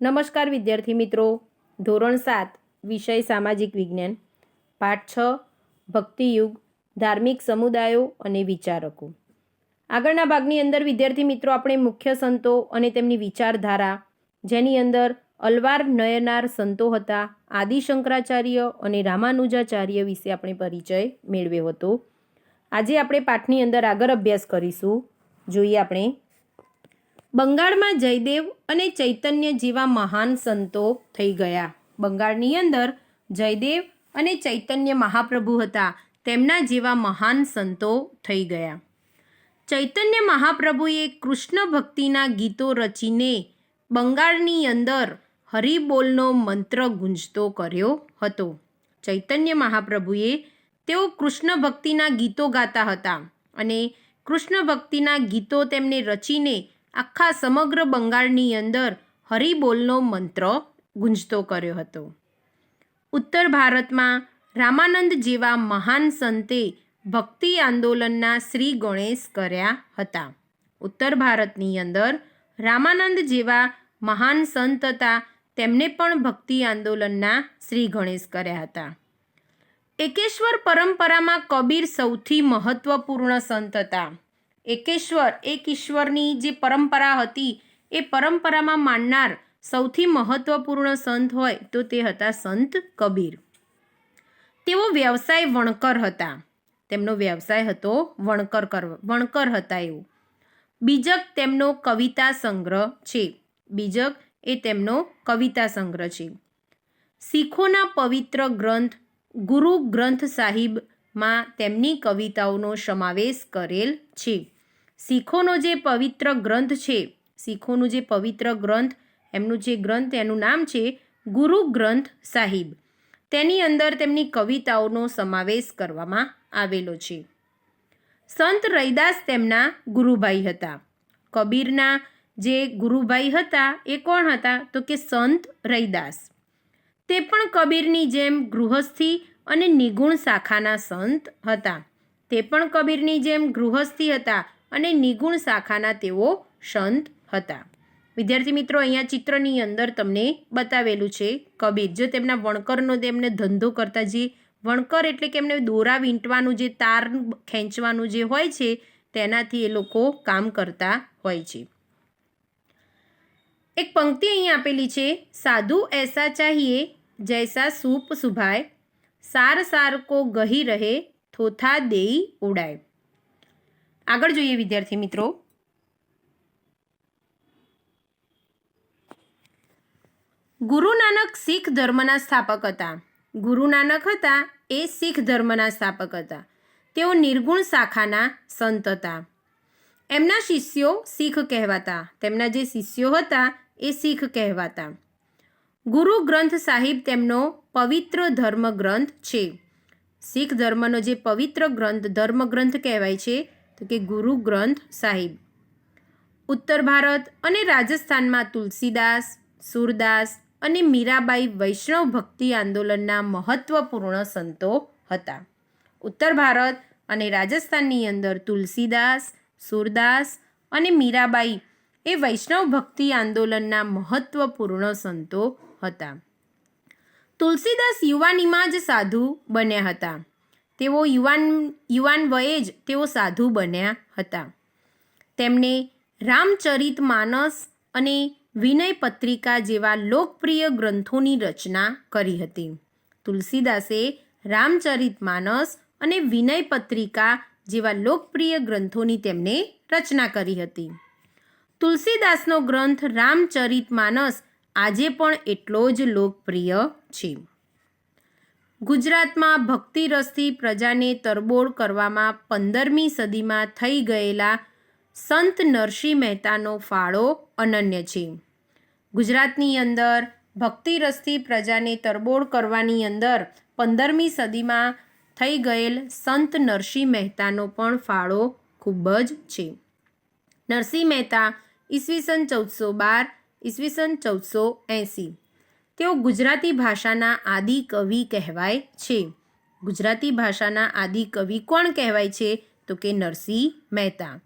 નમસ્કાર વિદ્યાર્થી મિત્રો. ધોરણ સાત, વિષય સામાજિક વિજ્ઞાન. પાઠ છ, ભક્તિયુગ, ધાર્મિક સમુદાયો અને વિચારકો. આગળના ભાગની અંદર વિદ્યાર્થી મિત્રો આપણે મુખ્ય સંતો અને તેમની વિચારધારા, જેની અંદર અલવાર નયનાર સંતો હતા આદિ શંકરાચાર્ય અને રામાનુજાચાર્ય વિશે આપણે પરિચય મેળવ્યો હતો. આજે આપણે પાઠની અંદર આગળ અભ્યાસ કરીશું. જોઈએ આપણે બંગાળમાં જયદેવ અને ચૈતન્ય જેવા મહાન સંતો થઈ ગયા. બંગાળની અંદર જયદેવ અને ચૈતન્ય મહાપ્રભુ હતા. તેમના જેવા મહાન સંતો થઈ ગયા. ચૈતન્ય મહાપ્રભુએ કૃષ્ણ ભક્તિના ગીતો રચીને બંગાળની અંદર હરિબોલનો મંત્ર ગુંજતો કર્યો હતો. ચૈતન્ય મહાપ્રભુએ તેઓ કૃષ્ણ ભક્તિના ગીતો ગાતા હતા અને કૃષ્ણ ભક્તિના ગીતો તેમને રચીને આખા સમગ્ર બંગાળની અંદર હરિબોલનો મંત્ર ગુંજતો કર્યો હતો. ઉત્તર ભારતમાં રામાનંદ જેવા મહાન સંતે ભક્તિ આંદોલનના શ્રી ગણેશ કર્યા હતા. ઉત્તર ભારતની અંદર રામાનંદ જેવા મહાન સંત હતા તેમને પણ ભક્તિ આંદોલનના શ્રી ગણેશ કર્યા હતા. એકેશ્વર પરંપરામાં કબીર સૌથી મહત્વપૂર્ણ સંત હતા. એકેશ્વર, એક ઈશ્વરની જે પરંપરા હતી, એ પરંપરામાં માનનાર સૌથી મહત્વપૂર્ણ સંત હોય તો તે હતા સંત કબીર. તેઓ વ્યવસાય વણકર હતા. તેમનો વ્યવસાય હતો વણકર કર વણકર હતા એવું. બીજક તેમનો કવિતા સંગ્રહ છે. બીજક એ તેમનો કવિતા સંગ્રહ છે. શીખોના પવિત્ર ગ્રંથ, ગુરુ ગ્રંથ સાહિબમાં તેમની કવિતાઓનો સમાવેશ કરેલ છે. શીખોનો જે પવિત્ર ગ્રંથ છે, શીખોનું જે પવિત્ર ગ્રંથ, એમનું જે ગ્રંથ, એનું નામ છે ગુરુ ગ્રંથ સાહિબ. તેની અંદર તેમની કવિતાઓનો સમાવેશ કરવામાં આવેલો છે. સંત રૈદાસ તેમના ગુરુભાઈ હતા. કબીરના જે ગુરુભાઈ હતા, એ કોણ હતા? તો કે સંત રૈદાસ. તે પણ કબીરની જેમ ગૃહસ્થી અને નિગુણ શાખાના સંત હતા. તે પણ કબીરની જેમ ગૃહસ્થી હતા. અને નિગુણ શાખાના તેઓ સંત હતા. વિદ્યાર્થી મિત્રો, અહીંયા ચિત્રની અંદર તમને બતાવેલું છે, કબીર. જો તેમના વણકરનો તેમને ધંધો કરતા જે વણકર એટલે કે એમને દોરા વીંટવાનું જે તાર ખેંચવાનું જે હોય છે, તેનાથી એ લોકો કામ કરતા હોય છે. એક પંક્તિ અહીં આપેલી છે, સાધુ એસા ચાહીએ, જૈસા સૂપ સુભાય. સાર સાર કો ગહી રહે, થોથા દેઈ ઉડાય. આગળ જોઈએ વિદ્યાર્થી મિત્રો. ગુરુ નાનક શીખ ધર્મના સ્થાપક હતા. ગુરુ નાનક હતા એ શીખ ધર્મના સ્થાપક હતા. તેઓ નિર્ગુણ શાખાના સંત હતા. એમના શિષ્યો શીખ કહેવાતા. તેમના જે શિષ્યો હતા એ શીખ કહેવાતા. ગુરુ ગ્રંથ સાહિબ તેમનો પવિત્ર ધર્મ ગ્રંથ છે. શીખ ધર્મનો જે પવિત્ર ગ્રંથ ધર્મ ગ્રંથ કહેવાય છે તો કે ગુરુ ગ્રંથ સાહિબ. ઉત્તર ભારત અને રાજસ્થાનમાં તુલસીદાસ, સુરદાસ અને મીરાબાઈ વૈષ્ણવ ભક્તિ આંદોલનના મહત્વપૂર્ણ સંતો હતા. ઉત્તર ભારત અને રાજસ્થાનની અંદર તુલસીદાસ, સુરદાસ અને મીરાબાઈ એ વૈષ્ણવ ભક્તિ આંદોલનના મહત્વપૂર્ણ સંતો હતા. તુલસીદાસ યુવાનીમાં જ સાધુ બન્યા હતા. તેઓ યુવાન યુવાન વયે જ તેઓ સાધુ બન્યા હતા. તેમણે રામચરિત માનસ અને વિનય પત્રિકા જેવા લોકપ્રિય ગ્રંથોની રચના કરી હતી. તુલસીદાસે રામચરિત માનસ અને વિનય પત્રિકા જેવા લોકપ્રિય ગ્રંથોની તેમને રચના કરી હતી. તુલસીદાસનો ગ્રંથ રામચરિત માનસ આજે પણ એટલો જ લોકપ્રિય છે. ગુજરાતમાં ભક્તિરસથી પ્રજાને તરબોળ કરવામાં પંદરમી સદીમાં થઈ ગયેલા સંત નરસિંહ મહેતાનો ફાળો અનન્ય છે. ગુજરાતની અંદર ભક્તિરસથી પ્રજાને તરબોળ કરવાની અંદર પંદરમી સદીમાં થઈ ગયેલ સંત નરસિંહ મહેતાનો પણ ફાળો ખૂબ જ છે. નરસિંહ મહેતા ઈસવીસન ચૌદસો બાર, ઈસવીસન ચૌદસો એંસી તેઓ ગુજરાતી ભાષાના આદિ કવિ કહેવાય છે. ગુજરાતી ભાષાના આદિ કવિ કોણ કહેવાય છે? તો કે નરસિંહ મહેતા.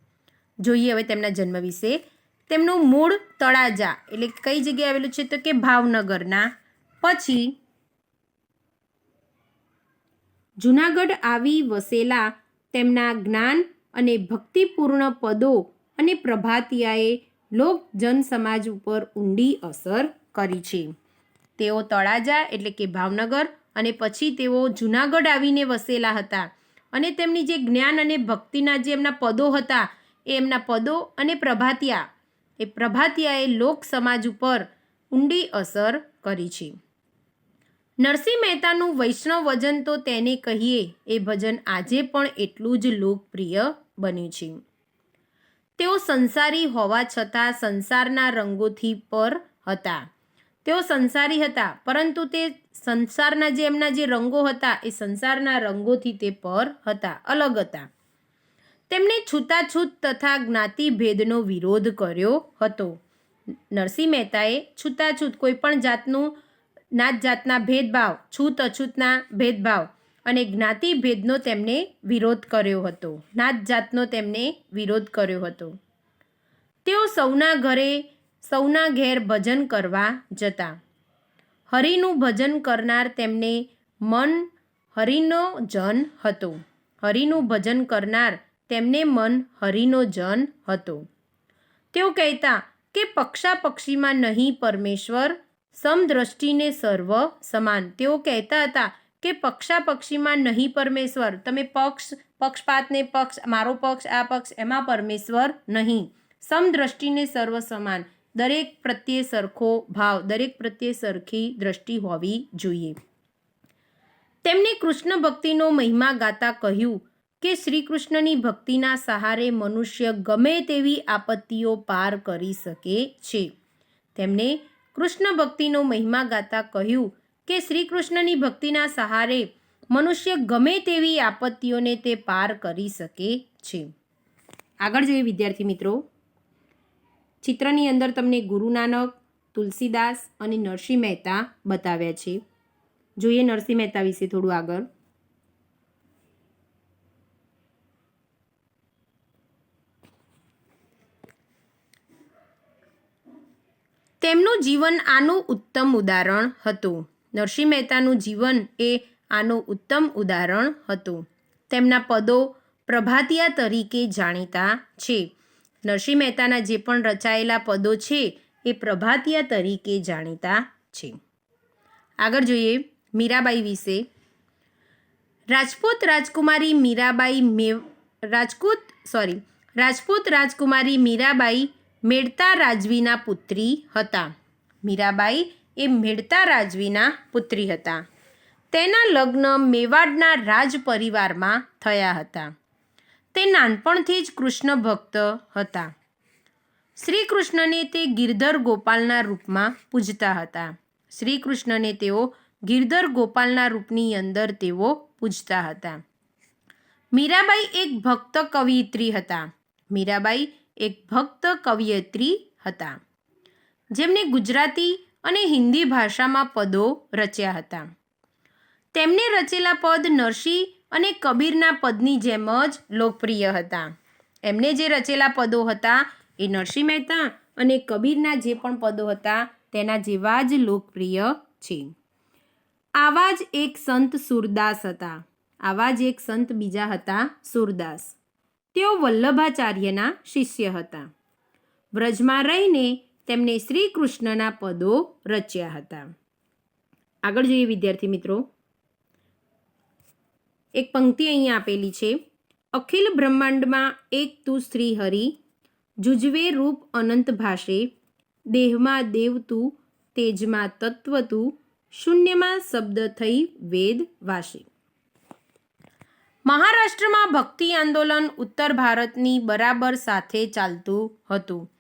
જોઈએ હવે તેમના જન્મ વિશે. તેમનું મૂળ તળાજા એટલે કઈ જગ્યાએ આવેલું છે? તો કે ભાવનગરના. પછી જૂનાગઢ આવી વસેલા તેમના જ્ઞાન અને ભક્તિપૂર્ણ પદો અને પ્રભાતિયાએ લોક જનસમાજ ઉપર ઊંડી અસર કરી છે. તેઓ તળાજા એટલે કે ભાવનગર અને પછી તેઓ જૂનાગઢ આવીને વસેલા હતા અને તેમની જે જ્ઞાન અને ભક્તિના જે એમના પદો હતા એ એમના પદો અને પ્રભાતિયા, એ પ્રભાતિયાએ લોક સમાજ ઉપર ઊંડી અસર કરી છે. નરસિંહ મહેતાનું વૈષ્ણવ વજન તો તેને કહીએ, એ ભજન આજે પણ એટલું જ લોકપ્રિય બન્યું છે. તેઓ સંસારી હોવા છતાં સંસારના રંગોથી પર હતા. તેઓ સંસારી હતા, પરંતુ તે સંસારના જે એમના જે રંગો હતા, એ સંસારના રંગોથી તે પર હતા, અલગ હતા. તેમણે છૂતાછૂત તથા જ્ઞાતિભેદનો વિરોધ કર્યો હતો. નરસિંહ મહેતાએ છૂતાછૂત કોઈ પણ જાતનું, નાત જાતના ભેદભાવ, છૂત અછૂતના ભેદભાવ અને જ્ઞાતિ ભેદનો તેમણે વિરોધ કર્યો હતો. નાત જાતનો તેમણે વિરોધ કર્યો હતો. તેઓ સૌના ઘરે સૌના ઘેર ભજન કરવા જતા. હરિનું ભજન કરનાર તેમને મન હરિનો જન હતો. હરિનું ભજન કરનાર તેમને મન હરિનો જન હતો. તેઓ કહેતા કે પક્ષાપક્ષીમાં નહીં પરમેશ્વર, સમદ્રષ્ટિને સર્વ સમાન. તેઓ કહેતા હતા કે પક્ષા પક્ષીમાં નહીં પરમેશ્વર. તમે પક્ષ, પક્ષપાતને પક્ષ, મારો પક્ષ, આ પક્ષ, એમાં પરમેશ્વર નહીં. સમદ્રષ્ટિને સર્વ સમાન. દરેક પ્રત્યે સરખો ભાવ, દરેક પ્રત્યે સરખી દ્રષ્ટિ હોવી જોઈએ. તેમણે કૃષ્ણ ભક્તિનો મહિમા ગાતા કહ્યું કે શ્રી કૃષ્ણની ભક્તિના સહારે મનુષ્ય ગમે તેવી આપત્તિઓ પાર કરી શકે છે. તેમણે કૃષ્ણ ભક્તિનો મહિમા ગાતા કહ્યું કે શ્રી કૃષ્ણની ભક્તિના સહારે મનુષ્ય ગમે તેવી આપત્તિઓને તે પાર કરી શકે છે. આગળ જોઈએ વિદ્યાર્થી મિત્રો ચિત્રની અંદર તમને ગુરુ નાનક, તુલસીદાસ અને નરસિંહ મહેતા બતાવ્યા છે. જોઈએ નરસિંહ મહેતા વિશે થોડું આગળ. તેમનું જીવન આનું ઉત્તમ ઉદાહરણ હતું. નરસિંહ મહેતાનું જીવન એ આનું ઉત્તમ ઉદાહરણ હતું. તેમના પદો પ્રભાતિયા તરીકે જાણીતા છે. નરસિંહ મહેતાના જે પણ રચાયેલા પદો છે એ પ્રભાતિયા તરીકે જાણીતા છે. આગળ જોઈએ મીરાબાઈ વિશે. રાજપૂત રાજકુમારી મીરાબાઈ મેવ રાજપૂત સોરી રાજપૂત રાજકુમારી મીરાબાઈ મેળતા રાજવીના પુત્રી હતા. મીરાબાઈ એ મેળતા રાજવીના પુત્રી હતા. તેના લગ્ન મેવાડના રાજ પરિવારમાં થયા હતા. તે નાનપણથી જ કૃષ્ણ ભક્ત હતા. શ્રી કૃષ્ણને તે ગિરધર ગોપાલના રૂપમાં પૂજતા હતા. શ્રી કૃષ્ણને તેઓ ગિરધર ગોપાલના રૂપની અંદર તેઓ પૂજતા હતા. મીરાબાઈ એક ભક્ત કવિયત્રી હતા. મીરાબાઈ એક ભક્ત કવિયત્રી હતા. જેમને ગુજરાતી અને હિન્દી ભાષામાં પદો રચ્યા હતા. તેમને રચેલા પદ નરસિંહ અને કબીરના પદની જેમ જ લોકપ્રિય હતા. એમને જે રચેલા પદો હતા એ નરસિંહ મહેતા અને કબીરના જે પણ પદો હતા તેના જેવા જ લોકપ્રિય છે. આવા જ એક સંત સુરદાસ હતા. આવા જ એક સંત બીજા હતા સુરદાસ. તેઓ વલ્લભાચાર્યના શિષ્ય હતા. વ્રજમાં રહીને તેમણે શ્રી કૃષ્ણના પદો રચ્યા હતા. આગળ જોઈએ વિદ્યાર્થી મિત્રો એક પંક્તિ અહીંયા આપેલી છે. અખિલ બ્રહ્માંડમાં એક તું શ્રી હરિ, જુજવે રૂપ અનંત ભાષે. દેહમાં દેવ તું, તેજમાં તત્વ તું, શૂન્યમાં શબ્દ થઈ વેદ વાશે. મહારાષ્ટ્રમાં ભક્તિ આંદોલન ઉત્તર ભારતની બરાબર સાથે ચાલતું હતું.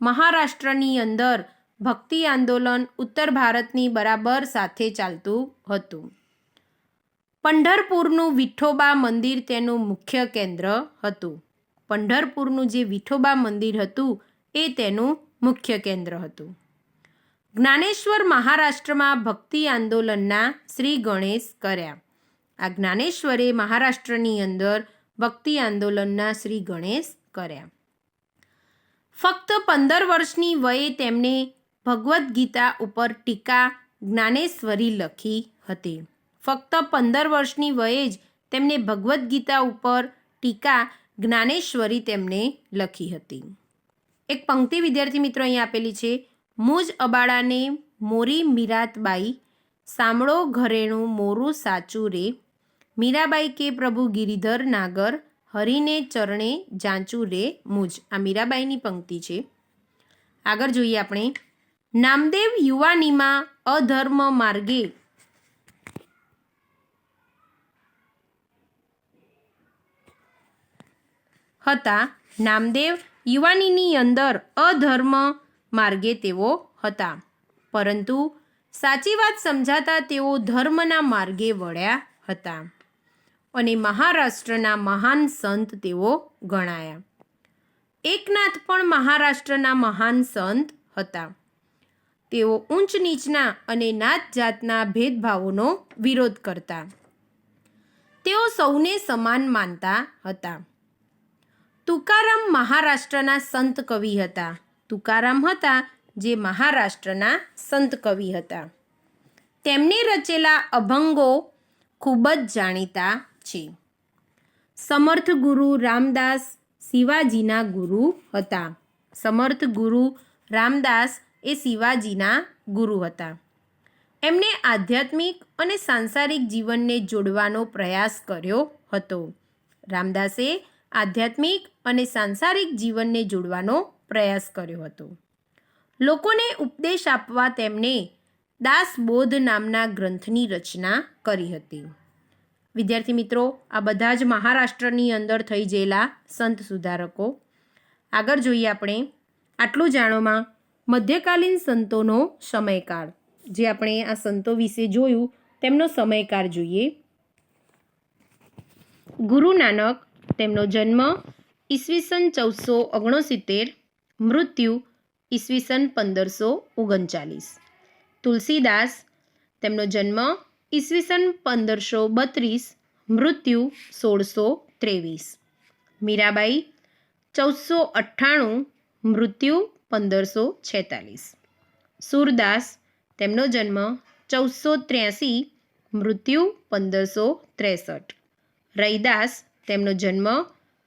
મહારાષ્ટ્રની અંદર ભક્તિ આંદોલન ઉત્તર ભારતની બરાબર સાથે ચાલતું હતું. પંઢરપુરનું વિઠોબા મંદિર તેનું મુખ્ય કેન્દ્ર હતું. પંઢરપુરનું જે વિઠોબા મંદિર હતું એ તેનું મુખ્ય કેન્દ્ર હતું. જ્ઞાનેશ્વર મહારાષ્ટ્રમાં ભક્તિ આંદોલનના શ્રી ગણેશ કર્યા. આ જ્ઞાનેશ્વરે મહારાષ્ટ્રની અંદર ભક્તિ આંદોલનના શ્રી ગણેશ કર્યા. ફક્ત પંદર વર્ષની વયે તેમણે ભગવદ્ ગીતા ઉપર ટીકા જ્ઞાનેશ્વરી લખી હતી. ફક્ત પંદર વર્ષની વયે જ તેમને ભગવદ્ ગીતા ઉપર ટીકા જ્ઞાનેશ્વરી તેમને લખી હતી. એક પંક્તિ વિદ્યાર્થી મિત્રો અહીં આપેલી છે, મુજ અબાળાને મોરી મીરાતબાઈ, સાંભળો ઘરેણું મોરું સાચું રે. મીરાબાઈ કે પ્રભુ ગિરિધર નાગર, હરીને ચરણે જાંચું રે મુજ. આ મીરાબાઈની પંક્તિ છે. આગળ જોઈએ આપણે. નામદેવ યુવાનીમાં અધર્મ માર્ગે હતા. નામદેવ યુવાનીની અંદર અધર્મ માર્ગે તેઓ હતા. પરંતુ સાચી વાત સમજાતા તેઓ ધર્મના માર્ગે વળ્યા હતા અને મહારાષ્ટ્રના મહાન સંત તેઓ ગણાયા. એકનાથ પણ મહારાષ્ટ્રના મહાન સંત હતા. તેઓ ઊંચ નીચના અને નાત જાતના ભેદભાવોનો વિરોધ કરતા. તેઓ સૌને સમાન માનતા હતા. તુકારામ મહારાષ્ટ્રના સંત કવિ હતા. તુકારામ હતા જે મહારાષ્ટ્રના સંત કવિ હતા. તેમને રચેલા અભંગો ખૂબ જ જાણીતા છે. સમર્થ ગુરુ રામદાસ શિવાજીના ગુરુ હતા. સમર્થ ગુરુ રામદાસ એ શિવાજીના ગુરુ હતા. એમણે આધ્યાત્મિક અને સાંસારિક જીવનને જોડવાનો પ્રયાસ કર્યો હતો. રામદાસે આધ્યાત્મિક અને સાંસારિક જીવનને જોડવાનો પ્રયાસ કર્યો હતો. લોકોને ઉપદેશ આપવા તેમણે દાસબોધ નામના ગ્રંથની રચના કરી હતી. વિદ્યાર્થી મિત્રો, આ બધા જ મહારાષ્ટ્રની અંદર થઈ ગયેલા સંત સુધારકો. આગળ જોઈએ આપણે આટલું જાણોમાં મધ્યકાલીન સંતોનો સમયકાળ. જે આપણે આ સંતો વિશે જોયું, તેમનો સમયકાળ જોઈએ. ગુરુ નાનક તેમનો જન્મ ઈસવીસન ચૌદસો ઓગણસિત્તેર, મૃત્યુ ઈસવીસન પંદરસો ઓગણચાલીસ. તુલસીદાસ તેમનો જન્મ ઈસવીસન પંદરસો બત્રીસ, મૃત્યુ સોળસો ત્રેવીસ. મીરાબાઈ ચૌદસો અઠ્ઠાણું, મૃત્યુ પંદરસો છેતાલીસ. સુરદાસ તેમનો જન્મ ચૌદસો ત્ર્યાસી, મૃત્યુ પંદરસો ત્રેસઠ. રૈદાસ તેમનો જન્મ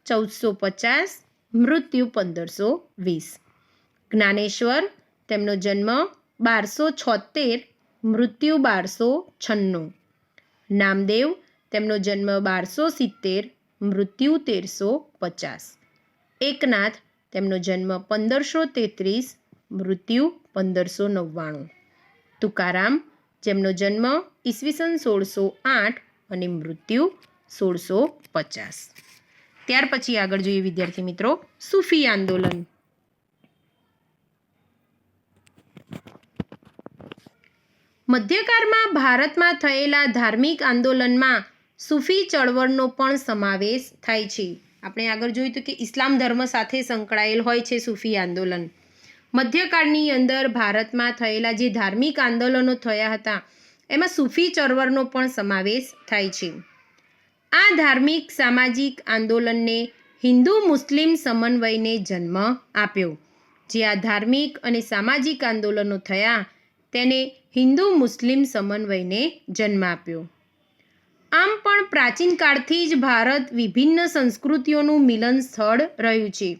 ચૌદસો પચાસ, મૃત્યુ પંદરસો વીસ. જ્ઞાનેશ્વર તેમનો જન્મ બારસો છોતેર, મૃત્યુ બારસો છન્નું. નામદેવ તેમનો જન્મ બારસો સિત્તેર, મૃત્યુ તેરસો પચાસ. એકનાથ તેમનો જન્મ પંદરસો તેત્રીસ, મૃત્યુ પંદરસો નવ્વાણું. તુકારામ જેમનો જન્મ ઈસવીસન સોળસો આઠ અને મૃત્યુ સોળસો પચાસ. ત્યાર પછી આગળ જોઈએ વિદ્યાર્થી મિત્રો, સૂફી આંદોલન. મધ્યકાળમાં ભારતમાં થયેલા ધાર્મિક આંદોલનમાં સૂફી ચળવળનો પણ સમાવેશ થાય છે. આપણે આગળ જોયું હતું કે ઇસ્લામ ધર્મ સાથે સંકળાયેલ હોય છે સૂફી આંદોલન. મધ્યકાળની અંદર ભારતમાં થયેલા જે ધાર્મિક આંદોલનો થયા હતા, એમાં સૂફી ચળવળનો પણ સમાવેશ થાય છે. આ ધાર્મિક, સામાજિક આંદોલનને હિન્દુ મુસ્લિમ સમન્વયને જન્મ આપ્યો. જે આ ધાર્મિક અને સામાજિક આંદોલનો થયા, તેને હિન્દુ મુસ્લિમ સમન્વયને જન્મ આપ્યો. આમ પણ પ્રાચીન કાળથી જ ભારત વિભિન્ન સંસ્કૃતિઓનું મિલન સ્થળ રહ્યું છે.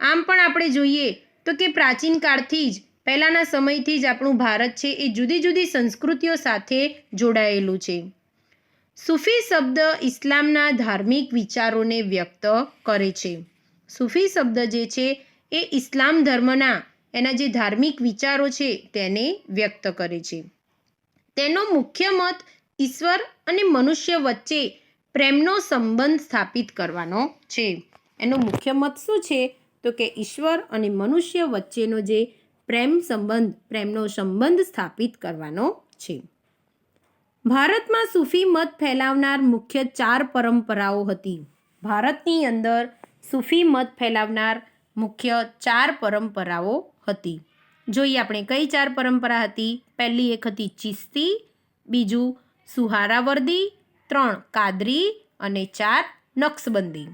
આમ પણ આપણે જોઈએ તો કે પ્રાચીન કાળથી જ, પહેલાંના સમયથી જ આપણું ભારત છે એ જુદી જુદી સંસ્કૃતિઓ સાથે જોડાયેલું છે. સૂફી શબ્દ ઇસ્લામના ધાર્મિક વિચારોને વ્યક્ત કરે છે. સૂફી શબ્દ જે છે એ ઇસ્લામ ધર્મના એના જે ધાર્મિક વિચારો છે તેને વ્યક્ત કરે છે. તેનો મુખ્ય મત ઈશ્વર અને મનુષ્ય વચ્ચે પ્રેમનો સંબંધ સ્થાપિત કરવાનો છે. એનો મુખ્ય મત શું છે? તો કે ઈશ્વર અને મનુષ્ય વચ્ચેનો જે પ્રેમ સંબંધ, પ્રેમનો સંબંધ સ્થાપિત કરવાનો છે. ભારતમાં સૂફી મત ફેલાવનાર મુખ્ય ચાર પરંપરાઓ હતી. ભારતની અંદર સૂફી મત ફેલાવનાર મુખ્ય ચાર પરંપરાઓ હતી. જોઈએ આપણે કઈ ચાર પરંપરા હતી? પહેલી એક હતી ચિસ્તી, બીજું સુહારાવર્દી, ત્રણ કાદરી અને ચાર નક્સબંધી.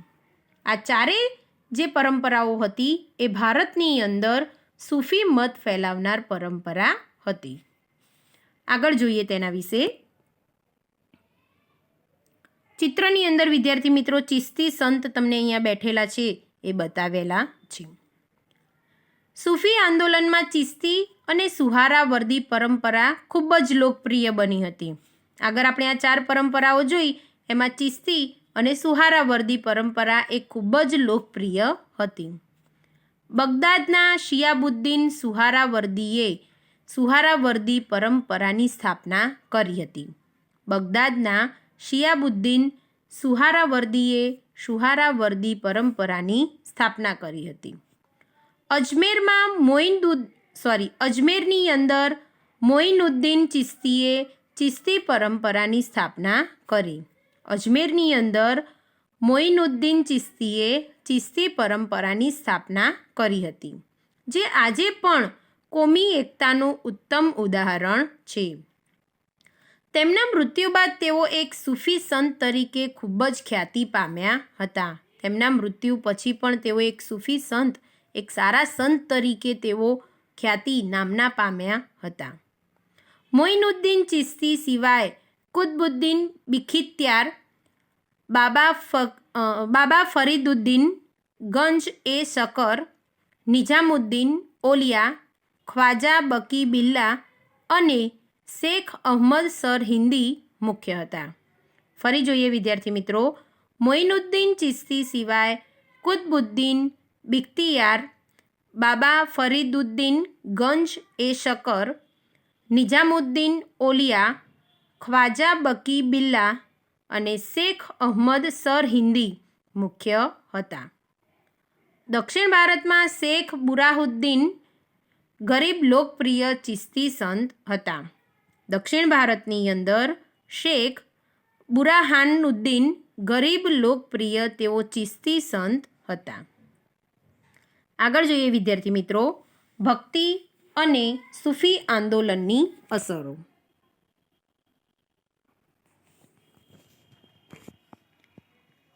આ ચારેય જે પરંપરાઓ હતી એ ભારતની અંદર સૂફી મત ફેલાવનાર પરંપરા હતી. આગળ જોઈએ તેના વિશે. ચિત્રની અંદર વિદ્યાર્થી મિત્રો ચિસ્તી સંત તમને અહીંયા બેઠેલા છે, એ બતાવેલા છે. સૂફી આંદોલનમાં ચિસ્તી અને સુહારાવર્દી પરંપરા ખૂબ જ લોકપ્રિય બની હતી. આગળ આપણે આ ચાર પરંપરાઓ જોઈ, એમાં ચિસ્તી અને સુહારાવર્દી પરંપરા એ ખૂબ જ લોકપ્રિય હતી. બગદાદના શિયાબુદ્દીન સુહારાવર્દીએ સુહારાવર્દી પરંપરાની સ્થાપના કરી હતી. બગદાદના શિયાબુદ્દીન સુહારાવર્દીએ સુહારાવર્દી પરંપરાની સ્થાપના કરી હતી. અજમેરમાં મોઇનદુદ, સોરી, અજમેરની અંદર મોઇનુદ્દીન ચિસ્તીએ ચિસ્તી પરંપરાની સ્થાપના કરી. અજમેરની અંદર મોઇનુદ્દીન ચિસ્તીએ ચિસ્તી પરંપરાની સ્થાપના કરી હતી, જે આજે પણ કોમી એકતાનું ઉત્તમ ઉદાહરણ છે. તેમના મૃત્યુ બાદ તેઓ એક સૂફી સંત તરીકે ખૂબ જ ખ્યાતિ પામ્યા હતા. તેમના મૃત્યુ પછી પણ તેઓ એક સૂફી સંત, એક સારા સંત તરીકે તેઓ ખ્યાતિ નામના પામ્યા હતા. મોઇનુદ્દીન ચિસ્તી સિવાય કુતબુદ્દીન બિખિત્યાર, બાબા ફક બાબા ફરીદુદ્દીન ગંજ એ શકર, નિઝામુદ્દીન ઓલિયા, ખ્વાજા બકી બિલ્લા અને શેખ અહમદ સર હિન્દી મુખ્ય હતા. ફરી જોઈએ વિદ્યાર્થી મિત્રો, મોઇનુદ્દીન ચિસ્તી સિવાય કુતબુદ્દીન બિખ્તિયાર, બાબા ફરીદુદ્દીન ગંજ એ શકર, નિઝામુદ્દીન ઓલિયા, ખ્વાજા બકી બિલ્લા અને શેખ અહમદ સર હિન્દી મુખ્ય હતા. દક્ષિણ ભારતમાં શેખ બુરાહુદ્દીન ગરીબ લોકપ્રિય ચિસ્તી સંત હતા. દક્ષિણ ભારતની અંદર શેખ બુરાહાનુદ્દીન ગરીબ લોકપ્રિય તેઓ ચિસ્તી સંત હતા. આગળ જોઈએ વિદ્યાર્થી મિત્રો, ભક્તિ અને સૂફી આંદોલનની અસરો.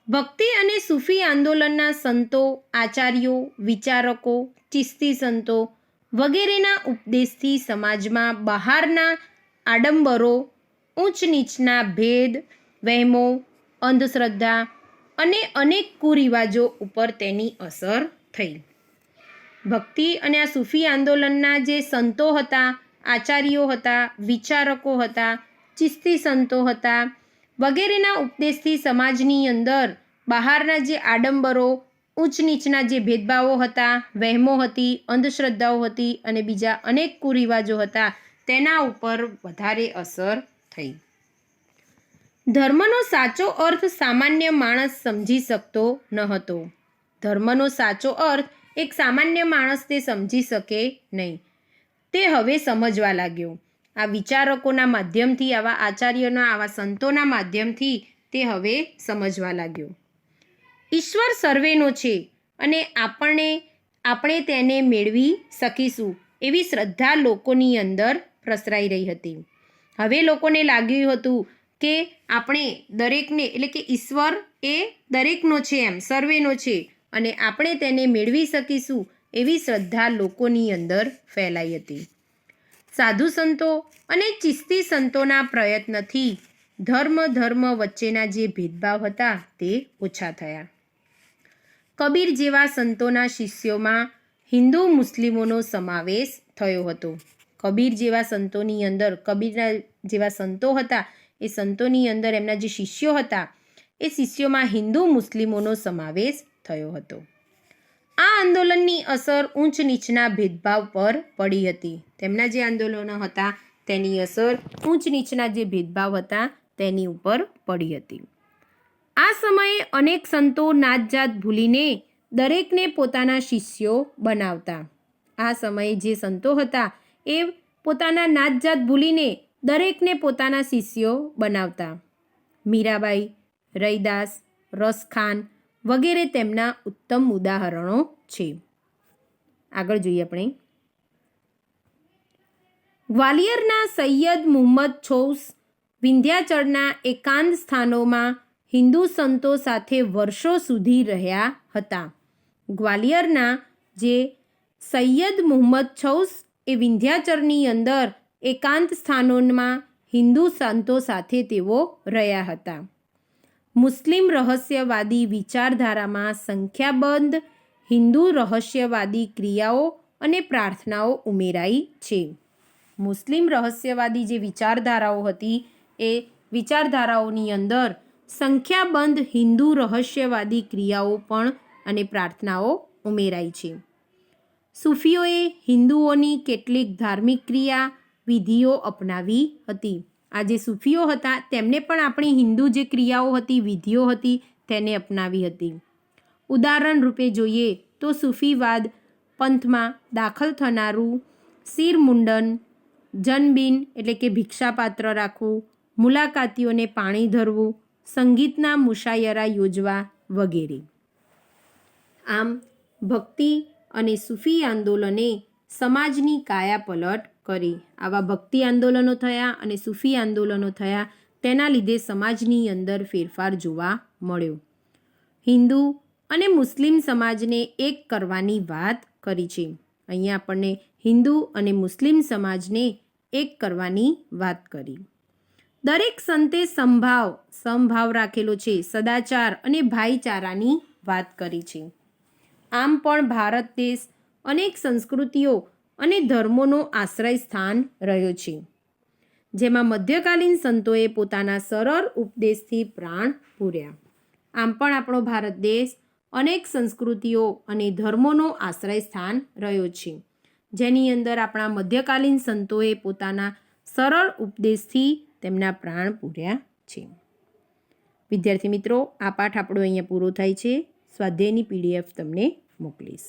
ભક્તિ અને સૂફી આંદોલનના સંતો, આચાર્યો, વિચારકો, ચિસ્તી સંતો વગેરેના ઉપદેશથી સમાજમાં બહારના આડંબરો, ઊંચ નીચના ભેદ, વહેમો, અંધશ્રદ્ધા અને અનેક કુરિવાજો ઉપર તેની અસર થઈ. ભક્તિ અને આ સૂફી આંદોલનના જે સંતો હતા, આચાર્યો હતા, વિચારકો હતા, ચિસ્તી સંતો હતા, વગેરેના ઉપદેશથી સમાજની અંદર બહારના જે આડંબરો, ઊંચ નીચના જે ભેદભાવો હતા, વહેમો હતી, અંધશ્રદ્ધાઓ હતી અને બીજા અનેક કુરિવાજો હતા તેના ઉપર વધારે અસર થઈ. ધર્મનો સાચો અર્થ સામાન્ય માણસ સમજી શકતો ન હતો. ધર્મનો સાચો અર્થ એક સામાન્ય માણસ તે સમજી શકે નહીં. તે હવે સમજવા લાગ્યો. આ વિચારકોના માધ્યમથી, આવા આચાર્યના, આવા સંતોના માધ્યમથી તે હવે સમજવા લાગ્યો. ઈશ્વર સર્વેનો છે અને આપણને આપણે તેને મેળવી શકીશું એવી શ્રદ્ધા લોકોની અંદર પ્રસરાઈ રહી હતી. હવે લોકોને લાગ્યું હતું કે આપણે દરેકને, એટલે કે ઈશ્વર એ દરેકનો છે એમ, સર્વેનો છે, અને આપણે તેને મેળવી શકીશું એવી શ્રદ્ધા લોકોની અંદર ફેલાઈ હતી. સાધુ સંતો અને ચિસ્તી સંતોના પ્રયત્નથી ધર્મ ધર્મ વચ્ચેના જે ભેદભાવ હતા તે ઓછા થયા. કબીર જેવા સંતોના શિષ્યોમાં હિન્દુ મુસ્લિમોનો સમાવેશ થયો હતો. કબીર જેવા સંતોની અંદર, કબીરના જેવા સંતો હતા, એ સંતોની અંદર એમના જે શિષ્યો હતા, એ શિષ્યોમાં હિન્દુ મુસ્લિમોનો સમાવેશ થયો હતો. આ આંદોલનની અસર ઊંચ નીચના ભેદભાવ પર પડી હતી. તેમના જે આંદોલનો હતા, તેની અસર ઊંચ નીચના જે ભેદભાવ હતા, તેની ઉપર પડી હતી. આ સમયે અનેક સંતો નાતજાત ભૂલીને દરેકને પોતાના શિષ્યો બનાવતા. આ સમયે જે સંતો હતા એ પોતાના નાતજાત ભૂલીને દરેકને પોતાના શિષ્યો બનાવતા. મીરાબાઈ, રૈદાસ, રસખાન વગેરે તેમના ઉત્તમ ઉદાહરણો છે. આગળ જોઈએ આપણે. ગ્વાલિયરના સૈયદ મુહમ્મદ છૌસ વિંધ્યાચળના એકાંત સ્થાનોમાં હિન્દુ સંતો સાથે વર્ષો સુધી રહ્યા હતા. ગ્વાલિયરના જે સૈયદ મુહમ્મદ છૌસ એ વિંધ્યાચરની અંદર એકાંત સ્થાનોમાં હિન્દુ સંતો સાથે તેઓ રહ્યા હતા. મુસ્લિમ રહસ્યવાદી વિચારધારામાં સંખ્યાબંધ હિન્દુ રહસ્યવાદી ક્રિયાઓ અને પ્રાર્થનાઓ ઉમેરાઈ છે. મુસ્લિમ રહસ્યવાદી જે વિચારધારાઓ હતી એ વિચારધારાઓની અંદર સંખ્યાબંધ હિન્દુ રહસ્યવાદી ક્રિયાઓ પણ અને પ્રાર્થનાઓ ઉમેરાઈ છે. સૂફીઓએ હિન્દુઓની કેટલીક ધાર્મિક ક્રિયા, વિધિઓ અપનાવી હતી. આ જે સૂફીઓ હતા, તેમને પણ આપણી હિન્દુ જે ક્રિયાઓ હતી, વિધિઓ હતી, તેને અપનાવી હતી. ઉદાહરણ રૂપે જોઈએ તો સૂફીવાદ પંથમાં દાખલ થનારું શિર મુંડન જનબિન એટલે કે ભિક્ષાપાત્ર રાખવું, મુલાકાતીઓને પાણી ધરવું, સંગીતના મુશાયરા યોજવા વગેરે. આમ, ભક્તિ અને સૂફી આંદોલને સમાજની કાયાપલટ કરી. આવા ભક્તિ આંદોલનો થયા અને સૂફી આંદોલનો થયા તેના લીધે સમાજની અંદર ફેરફાર જોવા મળ્યો. હિન્દુ અને મુસ્લિમ સમાજને એક કરવાની વાત કરી છે. અહીંયા આપણને હિન્દુ અને મુસ્લિમ સમાજને એક કરવાની વાત કરી. દરેક સંતે સંભાવ સંભાવ રાખેલો છે, સદાચાર અને ભાઈચારાની વાત કરી છે. આમ પણ ભારત દેશ અનેક સંસ્કૃતિઓ અને ધર્મોનો આશ્રય સ્થાન રહ્યો છે. જેમાં મધ્યકાલીન સંતોએ પોતાના સરળ ઉપદેશથી પ્રાણ પૂર્યા. આમ પણ આપણો ભારત દેશ અનેક સંસ્કૃતિઓ અને ધર્મોનો આશ્રય સ્થાન રહ્યો છે. જેની અંદર આપણા મધ્યકાલીન સંતોએ પોતાના સરળ ઉપદેશથી તેમના પ્રાણ પૂર્યા છે. વિદ્યાર્થી મિત્રો, આ પાઠ આપણો અહીંયા પૂરો થાય છે. સ્વાધ્યાયની પીડીએફ તમને મોકલીશ